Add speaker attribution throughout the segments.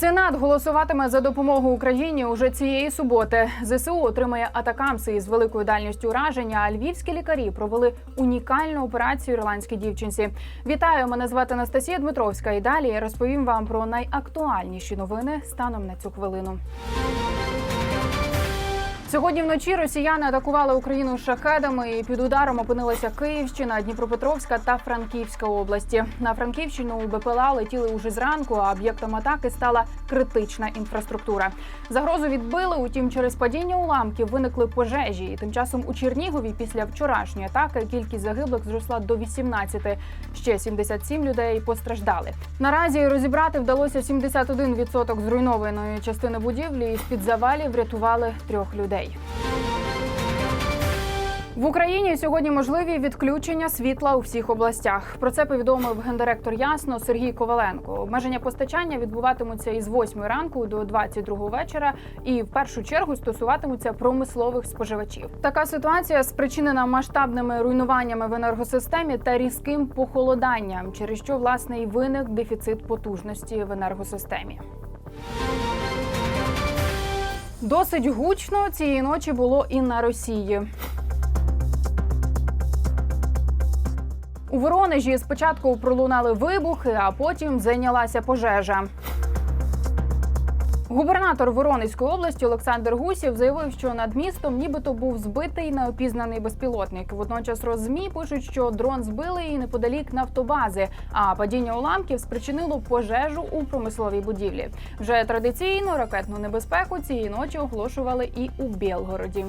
Speaker 1: Сенат голосуватиме за допомогу Україні уже цієї суботи. ЗСУ отримає атакамси із великою дальністю ураження. А львівські лікарі провели унікальну операцію ірландській дівчинці. Вітаю! Мене звати Анастасія Дмитровська. І далі я розповім вам про найактуальніші новини станом на цю хвилину. Сьогодні вночі росіяни атакували Україну шахедами. і Під ударом опинилася Київщина, Дніпропетровська та Франківська області. На Франківщину у БПЛА летіли уже зранку. А об'єктом атаки стала критична інфраструктура. Загрозу відбили. Утім, через падіння уламків виникли пожежі. І тим часом у Чернігові після вчорашньої атаки кількість загиблих зросла до 18. Ще 77 людей постраждали. Наразі розібрати вдалося 71% зруйнованої частини будівлі. І з під завалів врятували трьох людей. В Україні сьогодні можливі відключення світла у всіх областях. Про це повідомив гендиректор Ясно Сергій Коваленко. Обмеження постачання відбуватимуться із 8 ранку до 22 вечора, і в першу чергу стосуватимуться промислових споживачів. Така ситуація спричинена масштабними руйнуваннями в енергосистемі та різким похолоданням, через що власне і виник дефіцит потужності в енергосистемі. Досить гучно цієї ночі було і на Росії. У Воронежі спочатку пролунали вибухи, а потім зайнялася пожежа. Губернатор Воронезької області Олександр Гусів заявив, що над містом нібито був збитий неопізнаний безпілотник. Водночас розмі пишуть, що дрон збили і неподалік нафтобази. А падіння уламків спричинило пожежу у промисловій будівлі. Вже традиційно ракетну небезпеку цієї ночі оголошували і у Білгороді.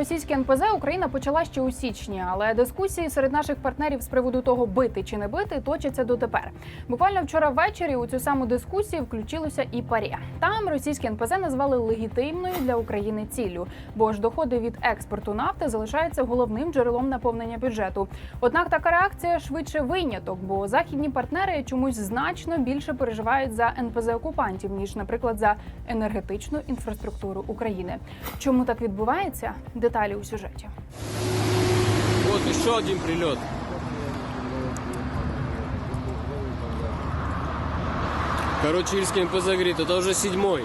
Speaker 1: Російське НПЗ Україна почала ще у січні, але дискусії серед наших партнерів з приводу того, бити чи не бити, точаться дотепер. Буквально вчора ввечері у цю саму дискусію включилося і ПАРЄ. Там російське НПЗ назвали легітимною для України ціллю, бо ж доходи від експорту нафти залишаються головним джерелом наповнення бюджету. Однак така реакція швидше виняток, бо західні партнери чомусь значно більше переживають за НПЗ окупантів ніж, наприклад, за енергетичну інфраструктуру України. Чому так відбувається? Деталі у сюжеті.
Speaker 2: Вот еще один прилет. Короче, Ильский МПЗ говорит, это уже седьмой.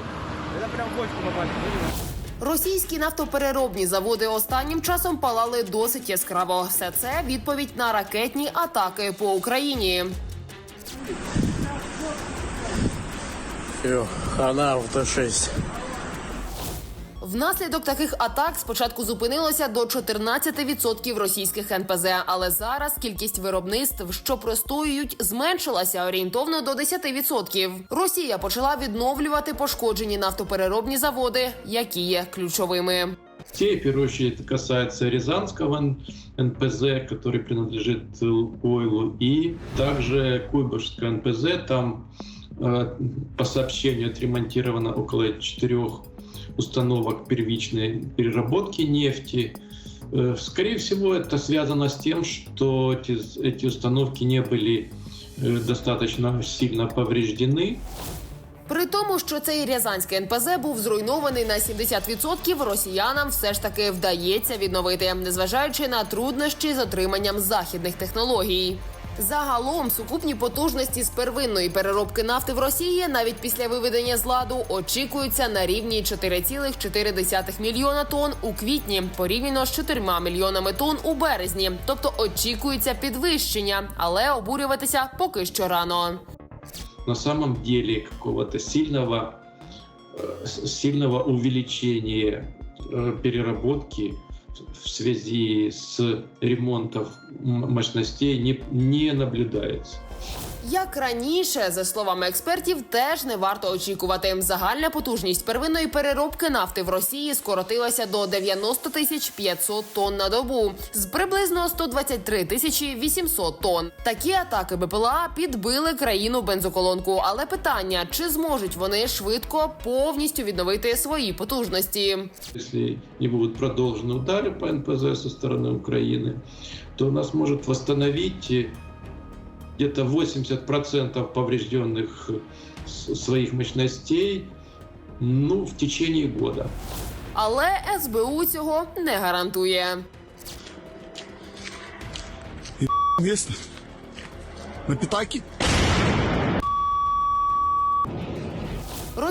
Speaker 3: Російські нафтопереробні заводи останнім часом палали досить яскраво. Все це відповідь на ракетні атаки по Україні.
Speaker 2: Хана в Т-6.
Speaker 3: Внаслідок таких атак спочатку зупинилося до 14% російських НПЗ, але зараз кількість виробництв, що простоюють, зменшилася орієнтовно до 10%. Росія почала відновлювати пошкоджені нафтопереробні заводи, які є ключовими.
Speaker 4: Те, в первую очередь, это касается Рязанского Н- НПЗ, который принадлежит Ойлу, и также Куйбышевского НПЗ. Там, э, по сообщению, отремонтировано около четырех установок первичной переработки нефти. Э, Скорее всего, это связано с тем, что эти, эти установки не были э, достаточно сильно повреждены.
Speaker 3: При тому, що цей рязанський НПЗ був зруйнований на 70%, росіянам все ж таки вдається відновити, незважаючи на труднощі з отриманням західних технологій. Загалом сукупні потужності з первинної переробки нафти в Росії навіть після виведення з ладу очікуються на рівні 4,4 мільйона тонн у квітні, порівняно з 4 мільйонами тонн у березні. Тобто очікується підвищення, але обурюватися поки що рано.
Speaker 4: на самом деле какого-то сильного, э, сильного увеличения э, переработки в связи с ремонтом мощностей не, не наблюдается.
Speaker 3: Як раніше, за словами експертів, теж не варто очікувати. Загальна потужність первинної переробки нафти в Росії скоротилася до 90 тисяч 500 тонн на добу з приблизно 123 тисячі 800 тонн. Такі атаки БПЛА підбили країну бензоколонку. Але питання: чи зможуть вони швидко повністю відновити свої потужності?
Speaker 4: Если не будут продолжены удары по НПЗ со стороны Украины, то нас может восстановить э, где-то 80% поврежденных своїх с- своих мощностей ну, в течение года.
Speaker 3: Але СБУ цього не гарантує.
Speaker 5: Место. На пятаке.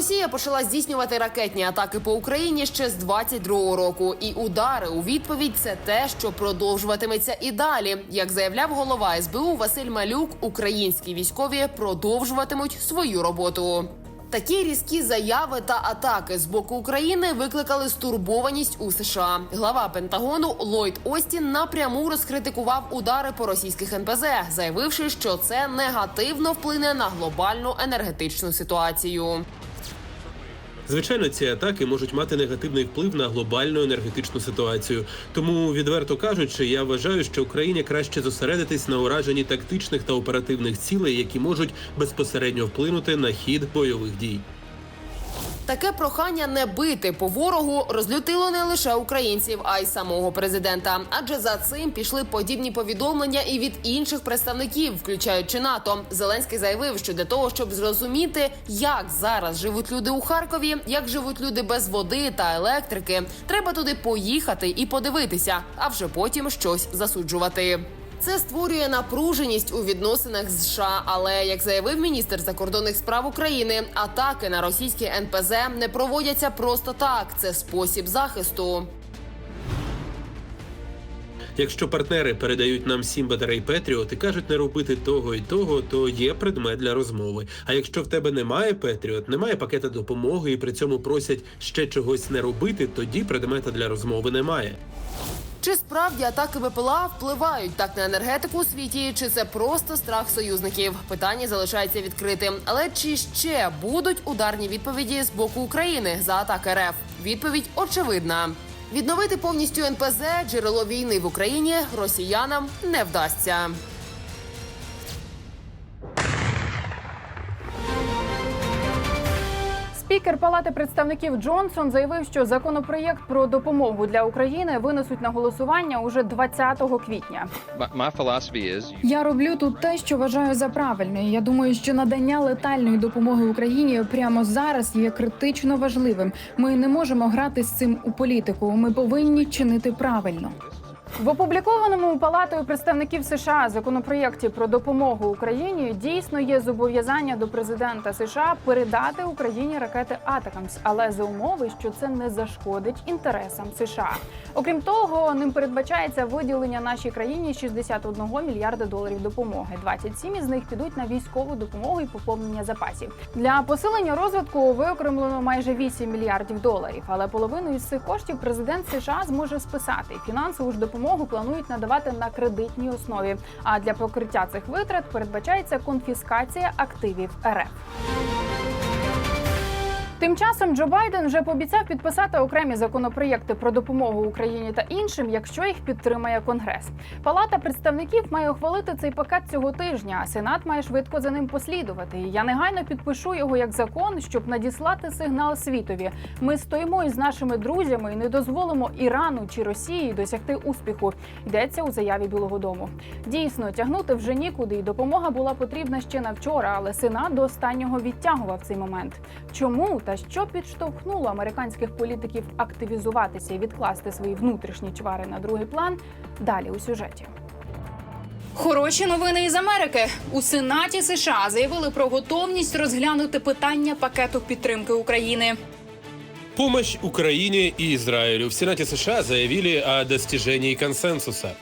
Speaker 3: Росія почала здійснювати ракетні атаки по Україні ще з 22-го року, і удари у відповідь це те, що продовжуватиметься і далі. Як заявляв голова СБУ Василь Малюк, українські військові продовжуватимуть свою роботу. Такі різкі заяви та атаки з боку України викликали стурбованість у США. Глава Пентагону Ллойд Остін напряму розкритикував удари по російських НПЗ, заявивши, що це негативно вплине на глобальну енергетичну ситуацію.
Speaker 6: Звичайно, ці атаки можуть мати негативний вплив на глобальну енергетичну ситуацію. Тому, відверто кажучи, я вважаю, що Україні краще зосередитись на ураженні тактичних та оперативних цілей, які можуть безпосередньо вплинути на хід бойових дій.
Speaker 3: Таке прохання не бити по ворогу розлютило не лише українців, а й самого президента. Адже за цим пішли подібні повідомлення і від інших представників, включаючи НАТО. Зеленський заявив, що для того, щоб зрозуміти, як зараз живуть люди у Харкові, як живуть люди без води та електрики, треба туди поїхати і подивитися, а вже потім щось засуджувати. Це створює напруженість у відносинах з США. Але як заявив міністр закордонних справ України, атаки на російські НПЗ не проводяться просто так. Це спосіб захисту.
Speaker 6: Якщо партнери передають нам сім батарей Петріот і кажуть не робити того і того, то є предмет для розмови. А якщо в тебе немає Петріот, немає пакета допомоги і при цьому просять ще чогось не робити, тоді предмета для розмови немає.
Speaker 3: Чи справді атаки БПЛА впливають так на енергетику у світі, чи це просто страх союзників? Питання залишається відкритим. Але чи ще будуть ударні відповіді з боку України за атаки РФ? Відповідь очевидна. Відновити повністю НПЗ джерело війни в Україні росіянам не вдасться.
Speaker 1: Спікер Палати представників Джонсон заявив, що законопроєкт про допомогу для України винесуть на голосування уже 20 квітня.
Speaker 7: Я роблю тут те, що вважаю за правильне. Я думаю, що надання летальної допомоги Україні прямо зараз є критично важливим. Ми не можемо грати з цим у політику. Ми повинні чинити правильно.
Speaker 1: В опублікованому палатою представників США законопроєкті про допомогу Україні дійсно є зобов'язання до президента США передати Україні ракети Атакамс, але за умови, що це не зашкодить інтересам США. Окрім того, ним передбачається виділення нашій країні 61 мільярда доларів допомоги. 27 із них підуть на військову допомогу і поповнення запасів. Для посилення розвитку виокремлено майже 8 мільярдів доларів. Але половину із цих коштів президент США зможе списати. Фінансову ж допомогу планують надавати на кредитній основі. А для покриття цих витрат передбачається конфіскація активів РФ. Тим часом Джо Байден вже пообіцяв підписати окремі законопроєкти про допомогу Україні та іншим, якщо їх підтримає Конгрес. Палата представників має ухвалити цей пакет цього тижня. а Сенат має швидко за ним послідувати. І Я негайно підпишу його як закон, щоб надіслати сигнал світові. Ми стоїмо із нашими друзями і не дозволимо Ірану чи Росії досягти успіху. Йдеться у заяві Білого Дому. Дійсно, тягнути вже нікуди, і допомога була потрібна ще на вчора, але Сенат до останнього відтягував цей момент. Чому та що підштовхнуло американських політиків активізуватися і відкласти свої внутрішні чвари на другий план? Далі у сюжеті.
Speaker 7: Хороші новини із Америки у Сенаті США заявили про готовність розглянути питання пакету підтримки України.
Speaker 6: Помощь Украине и Израилю. В Сенате США заявили о достижении консенсуса.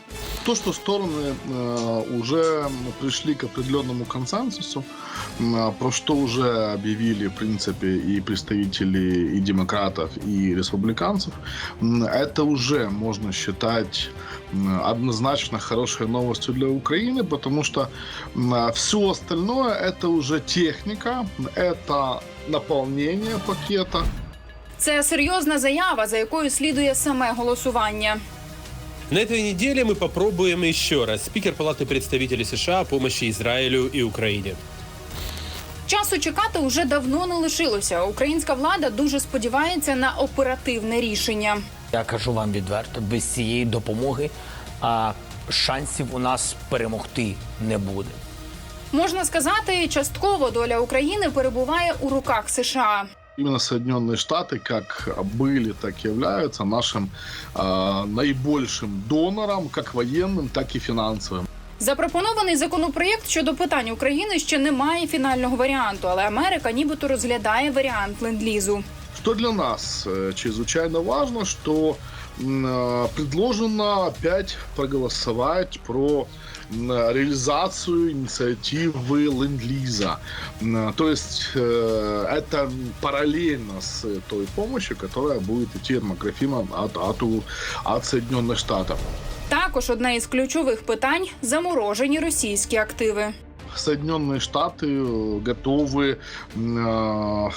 Speaker 5: То, что стороны э, уже пришли к определенному консенсусу, м, про что уже объявили, в принципе, и представители и демократов, и республиканцев, это уже можно считать однозначно хорошей новостью для Украины, потому что все остальное это уже техника, это наполнение пакета,
Speaker 1: Це серйозна заява, за якою слідує саме голосування.
Speaker 6: На этой неделе мы попробуем еще раз. Спикер Палаты представителей США о помощи Израилю и Украине.
Speaker 1: Часу чекати уже давно не лишилося. Українська влада дуже сподівається на оперативне рішення.
Speaker 8: Я кажу вам відверто, без цієї допомоги а, шансів у нас перемогти не буде.
Speaker 1: Можна сказати, частково доля України перебуває у руках США.
Speaker 5: Именно Соединенные Штаты как были, так и являются нашим э, наибольшим донором, как военным, так и финансовым.
Speaker 1: Запропонований законопроєкт щодо питань України ще не має фінального варіанту, але Америка нібито розглядає варіант ленд-лізу.
Speaker 5: Что для нас э, чрезвычайно важно, что м, э, предложено опять проголосовать про м, реализацию инициативы Ленд-Лиза. М, То есть э, это параллельно с той помощью, которая будет идти от Макрофина от, от, у- от Соединенных Штатов.
Speaker 1: Також одне із ключових питань заморожені російські активи.
Speaker 5: Соединенные Штаты э, готовы, м, э,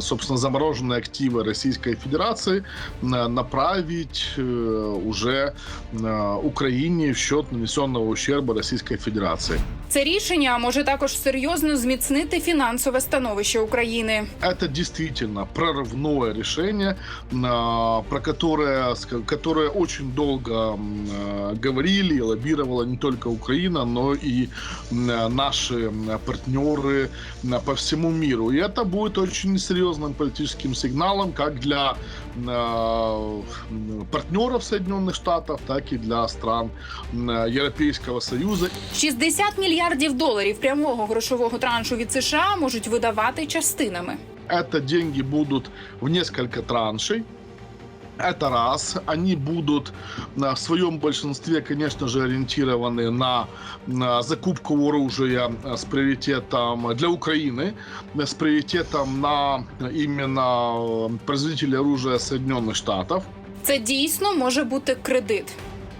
Speaker 5: собственно, замороженные активы Российской Федерации э, направить э, уже э, Украине в счет нанесенного ущерба Российской Федерации.
Speaker 1: Це рішення може також серйозно зміцнити фінансове становище України.
Speaker 5: Это действительно прорывное решение, э, про которое, ска- которое очень долго м, э, говорили и лоббировала не только Украина, но и м, э, наши м, партнеры м, по всему миру. И это будет очень серьезным политическим сигналом как для м, э, м, партнеров Соединенных Штатов, так и для стран м, э, Европейского Союза
Speaker 1: 60 мільярдів доларів прямого грошового траншу від США можуть видавати частинами.
Speaker 5: Это деньги будут в несколько траншей. Это раз. Они будут на- в своем большинстве, конечно же, ориентированы на, на закупку оружия э, с приоритетом для Украины, э, с приоритетом на именно э, производителей оружия Соединенных Штатов.
Speaker 1: Це дійсно може бути кредит.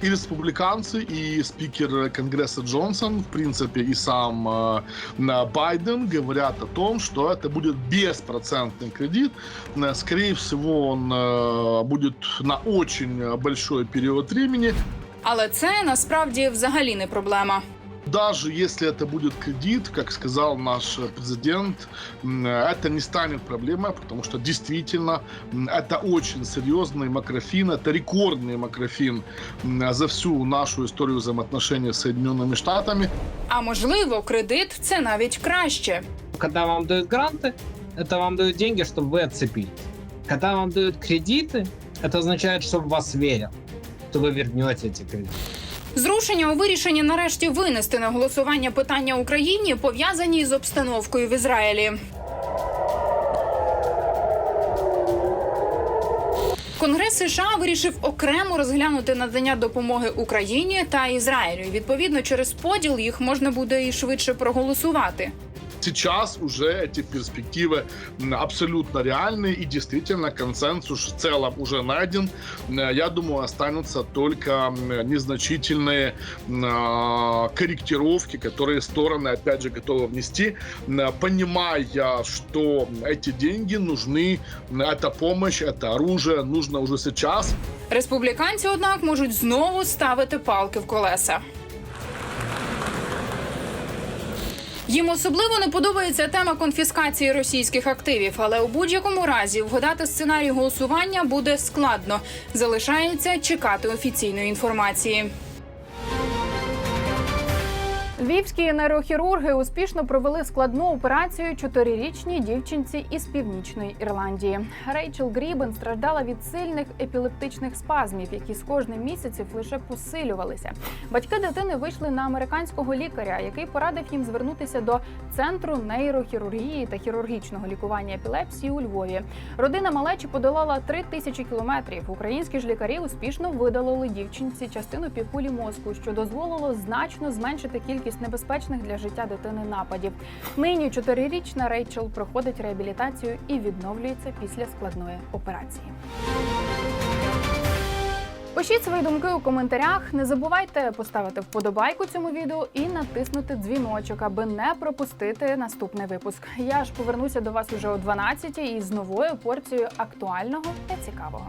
Speaker 5: И республиканцы, и спикер Конгресса Джонсон, в принципе, и сам э, на Байден говорят о том, что это будет беспроцентный кредит. Э, Скорее всего, он э, будет на очень большой период времени.
Speaker 1: Але це насправді взагалі не проблема.
Speaker 5: Даже если это будет кредит, как сказал наш президент, это не станет проблемой, потому что действительно это очень серьезный макрофин, это рекордный макрофин за всю нашу историю взаимоотношений с Соединенными Штатами.
Speaker 1: А можливо, кредит це навіть краще.
Speaker 9: Когда вам дают гранты, это вам дают деньги, чтобы вы отцепились. Когда вам дают кредиты, это означает, что в вас верят, что вы вернете эти кредиты.
Speaker 1: Зрушення у вирішенні нарешті винести на голосування питання Україні пов'язані з обстановкою в Ізраїлі. Конгрес США вирішив окремо розглянути надання допомоги Україні та Ізраїлю. Відповідно, через поділ їх можна буде і швидше проголосувати
Speaker 5: Сейчас уже эти перспективы м, абсолютно реальные и действительно консенсус в целом уже найден. Э, Я думаю, останутся только м, незначительные м, а, корректировки, которые стороны опять же готовы внести, м, понимая, что эти деньги нужны, м, эта помощь, это оружие нужно уже сейчас.
Speaker 1: Республіканці, однак, можуть знову ставити палки в колеса. Їм особливо не подобається тема конфіскації російських активів, але у будь-якому разі вгадати сценарій голосування буде складно. Залишається чекати офіційної інформації. Львівські нейрохірурги успішно провели складну операцію чотирирічній дівчинці із північної Ірландії. Рейчел Грібен страждала від сильних епілептичних спазмів, які з кожним місяцем лише посилювалися. Батьки дитини вийшли на американського лікаря, який порадив їм звернутися до центру нейрохірургії та хірургічного лікування епілепсії у Львові. Родина малечі подолала три тисячі кілометрів. Українські ж лікарі успішно видалили дівчинці частину півкулі мозку, що дозволило значно зменшити кількість небезпечних для життя дитини нападів. Нині чотирирічна Рейчел проходить реабілітацію і відновлюється після складної операції. Пишіть свої думки у коментарях. Не забувайте поставити вподобайку цьому відео і натиснути дзвіночок, аби не пропустити наступний випуск. Я ж повернуся до вас уже о 12 із новою порцією актуального та цікавого.